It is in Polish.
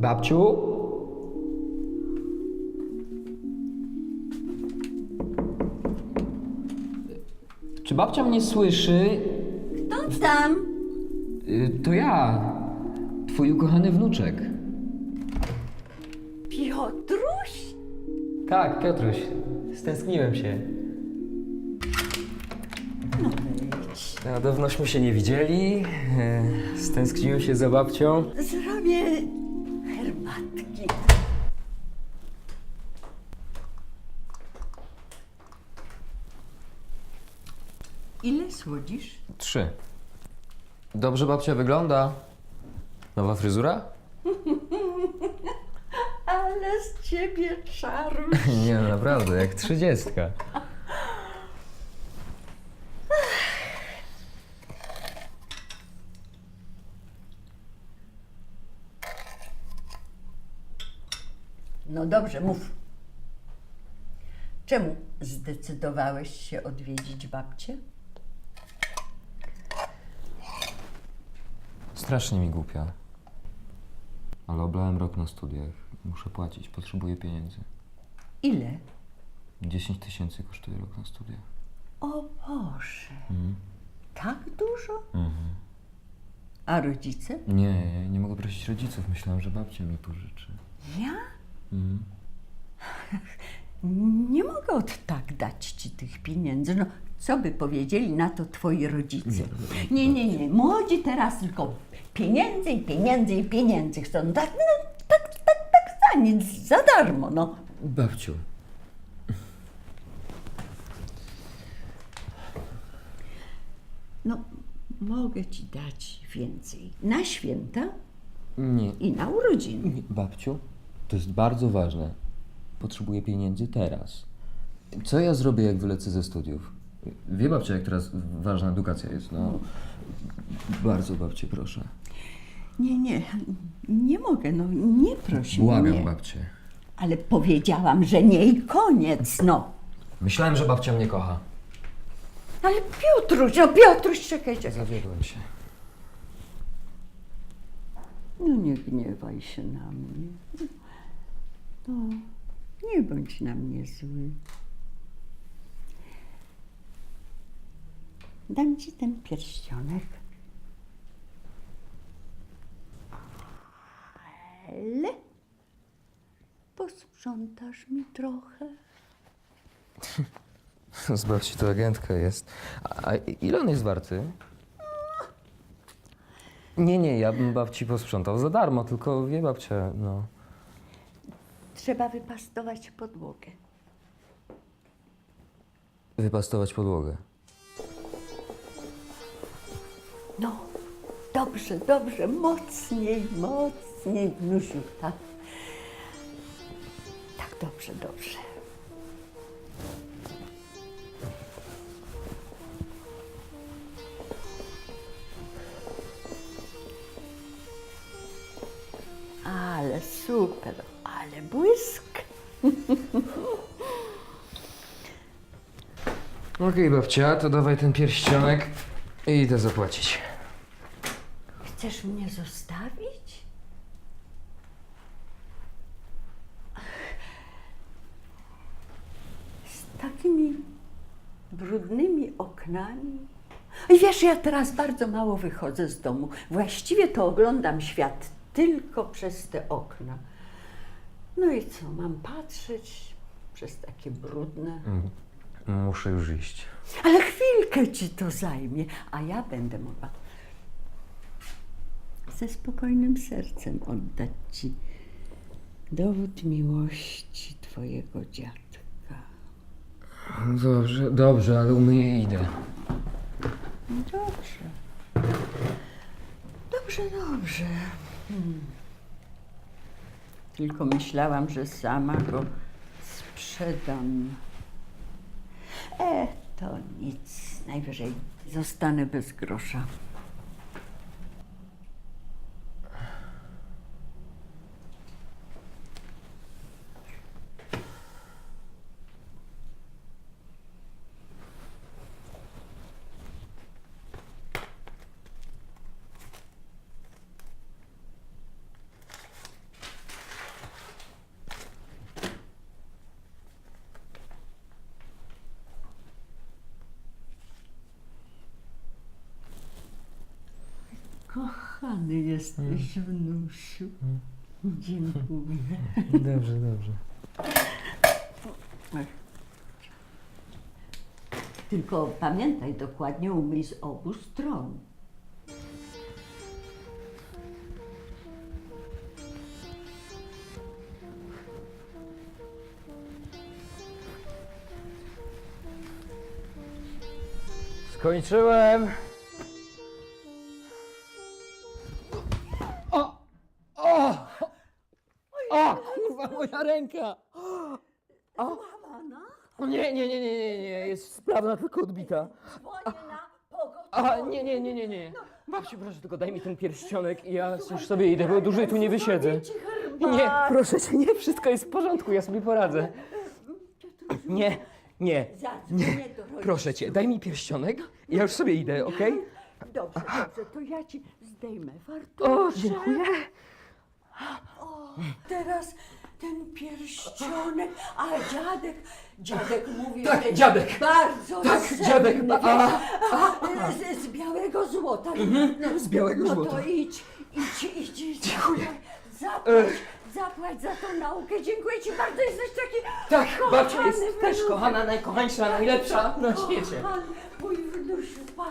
Babciu? Czy babcia mnie słyszy? To tam. Y, To ja, twój ukochany wnuczek. Piotruś? Tak, Piotruś. Stęskniłem się. No, dawnośmy się nie widzieli. e, Stęskniłem się za babcią. Zrobię Ile słodzisz? Trzy. Dobrze babcia wygląda. Nowa fryzura? Ale z ciebie czaruś. Nie, no naprawdę, jak trzydziestka. No dobrze, mów. Czemu zdecydowałeś się odwiedzić babcię? Strasznie mi głupio. Ale oblałem rok na studiach. Muszę płacić, potrzebuję pieniędzy. Ile? 10 tysięcy kosztuje rok na studiach. O Boże. Tak dużo? Mhm. A rodzice? Nie, nie mogę prosić rodziców. Myślałem, że babcia mi pożyczy. Ja? Mhm. Nie mogę od tak dać ci tych pieniędzy. No, co by powiedzieli na to twoi rodzice? Nie, nie, nie. Młodzi teraz tylko pieniędzy i pieniędzy i pieniędzy chcą. Tak, no, tak, tak, tak za nic, za darmo, no. Babciu. No, mogę ci dać więcej. Na święta Nie. i na urodziny. Nie, Babciu, to jest bardzo ważne. Potrzebuję pieniędzy teraz. Co ja zrobię, jak wylecę ze studiów? Wie babcia, jak teraz ważna edukacja jest, no. Bardzo babcię proszę. Nie, nie, nie mogę, no nie proś Błagam mnie. babcię. Ale powiedziałam, że nie i koniec, no. Myślałem, że babcia mnie kocha. Ale Piotruś, no Piotruś, czekaj, czekaj. Zawiodłem się. No nie gniewaj się na mnie. No, nie bądź na mnie zły. Dam ci ten pierścionek. Ale posprzątasz mi trochę. Z babci to agentka jest. A, a ile on jest warty? Nie, nie, ja bym babci posprzątał za darmo, tylko wie babcia, no. Trzeba wypastować podłogę. Wypastować podłogę. No, dobrze, dobrze, mocniej, mocniej, Nusiu, tak. Tak, dobrze, dobrze. Ale super, ale błysk. Okej, babcia, to dawaj ten pierścionek i idę zapłacić. Chcesz mnie zostawić? Z takimi brudnymi oknami. I wiesz, ja teraz bardzo mało wychodzę z domu. Właściwie to oglądam świat tylko przez te okna. No i co, mam patrzeć przez takie brudne. Muszę już iść. Ale chwilkę ci to zajmie, a ja będę mogła ze spokojnym sercem oddać ci dowód miłości twojego dziadka. Dobrze, dobrze, ale umyję idę. Dobrze. Dobrze, dobrze. Hmm. Tylko myślałam, że sama go sprzedam. E, to nic. Najwyżej zostanę bez grosza. Kochany jesteś, wnusiu. Dziękuję. Dobrze, dobrze. Tylko pamiętaj dokładnie, umyj z obu stron. Skończyłem. Ręka! Złamana? Nie, nie, nie, nie, nie, nie, jest sprawna, tylko odbita. Dzwonię na pogotowie. A, nie, nie, nie, nie, nie. Babciu, proszę, tylko daj mi ten pierścionek i ja już sobie idę, bo dłużej tu nie wysiedzę. Nie, proszę cię, nie, wszystko jest w porządku, ja sobie poradzę. Nie, nie, Zadzwonię do rodziców. proszę cię, daj mi pierścionek i ja już sobie idę, okej? Dobrze, dobrze, to ja ci zdejmę fartuszek. O, dziękuję. O, teraz ten pierścionek, a dziadek, dziadek mówił, Tak, że dziadek. bardzo Tak, cenny, dziadek, a- a, z, z białego złota. No, z białego no złota. to idź, idź, idź, idź. Dziękuję. Zapłać, zapłać za tą naukę, dziękuję ci bardzo, jesteś taki Tak, babcia jest też wnuczek. kochana, najkochańsza, najlepsza na świecie. Kochany mój wnusiu, pa,